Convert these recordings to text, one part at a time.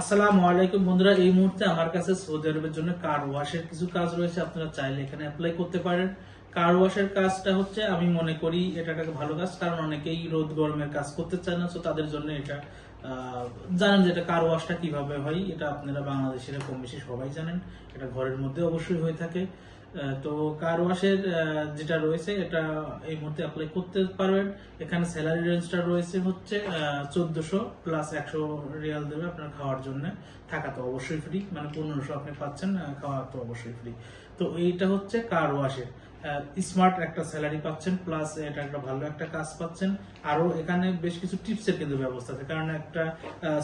আসসালামু আলাইকুম বন্ধুরা, এই মুহূর্তে আমার কাছে সৌদি আরবের জন্য কার ওয়াশের কিছু কাজ রয়েছে। আপনারা চাইলে এখানে অ্যাপ্লাই করতে পারেন। কার ওয়াশের কাজটা হচ্ছে, আমি মনে করি এটা একটা ভালো কাজ, কারণ অনেকেই রোদ গরমের কাজ করতে চায় না তো তাদের জন্য এটা জানেন যে এটা কার ওয়াশটা কীভাবে হয়, এটা আপনারা বাংলাদেশের কম বেশি সবাই জানেন, এটা ঘরের মধ্যে অবশ্যই হয়ে থাকে। তো কার ওয়াশের যেটা রয়েছে, এটা এই মুহূর্তে অ্যাপ্লাই করতে পারবেন। এখানে স্যালারি রেঞ্জটা রয়েছে হচ্ছে চোদ্দশো প্লাস একশো রিয়াল দেবে আপনার খাওয়ার জন্য। থাকা তো অবশ্যই ফ্রি মানে পনেরোশো আপনি পাচ্ছেন খাওয়া তো অবশ্যই ফ্রি তো এইটা হচ্ছে কার ওয়াশের স্মার্ট একটা স্যালারি পাচ্ছেন প্লাস এটা একটা ভালো একটা কাজ পাচ্ছেন। আরও এখানে বেশ কিছু টিপসের কিন্তু ব্যবস্থা আছে। কারণ একটা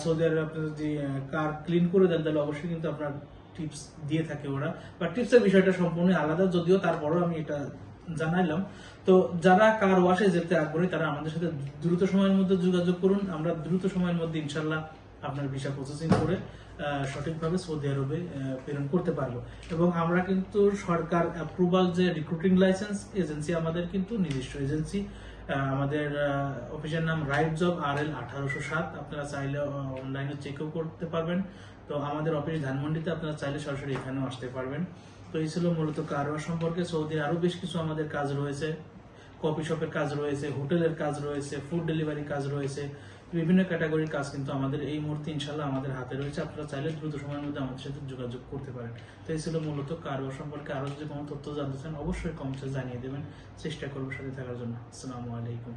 সৌদি আরবে আপনি যদি কার ক্লিন করে দেন, তাহলে অবশ্যই কিন্তু আপনার টিপস দিয়ে থাকে ওরা। বা টিপসের বিষয়টা সম্পূর্ণ আলাদা, যদিও তারপরও আমি এটা জানাইলাম। তো যারা কার ওয়াশে যেতে আগ্রহী, তারা আমাদের সাথে দ্রুত সময়ের মধ্যে যোগাযোগ করুন। আমরা দ্রুত সময়ের মধ্যে ইনশাল্লাহ আপনার ভিসা প্রসেসিং করে সঠিকভাবে সৌদি আরবে প্রেরণ করতে পারব এবং আমরা কিন্তু সরকার অ্যাপ্রুভাল যে রিক্রুটিং লাইসেন্স এজেন্সি আমাদের কিন্তু নিজস্ব এজেন্সি আমাদের অফিসের নাম রাইট জব আর এল আঠারোশো সাত। আপনারা চাইলে অনলাইনে চেকও করতে পারবেন। তো আমাদের অফিস ধানমন্ডিতে আপনারা চাইলে সরাসরি এখানেও আসতে পারবেন। তো এই ছিল মূলত কারোয়া সম্পর্কে। সৌদির আরও বেশ কিছু আমাদের কাজ রয়েছে। কফি শপের কাজ রয়েছে, হোটেলের কাজ রয়েছে ফুড ডেলিভারি কাজ রয়েছে। বিভিন্ন ক্যাটাগরির কাজ কিন্তু আমাদের এই মুহূর্তে ইনশাল্লাহ আমাদের হাতে রয়েছে। আপনারা চাইলে দ্রুত সময়ের মধ্যে আমাদের সাথে যোগাযোগ করতে পারেন। তো এই ছিল মূলত কারও সম্পর্কে আরও যদি কোনো তথ্য জানতে চান, অবশ্যই কমেন্টে জানিয়ে দেবেন। চেষ্টা করব সাথে থাকার জন্য। আসসালামু আলাইকুম।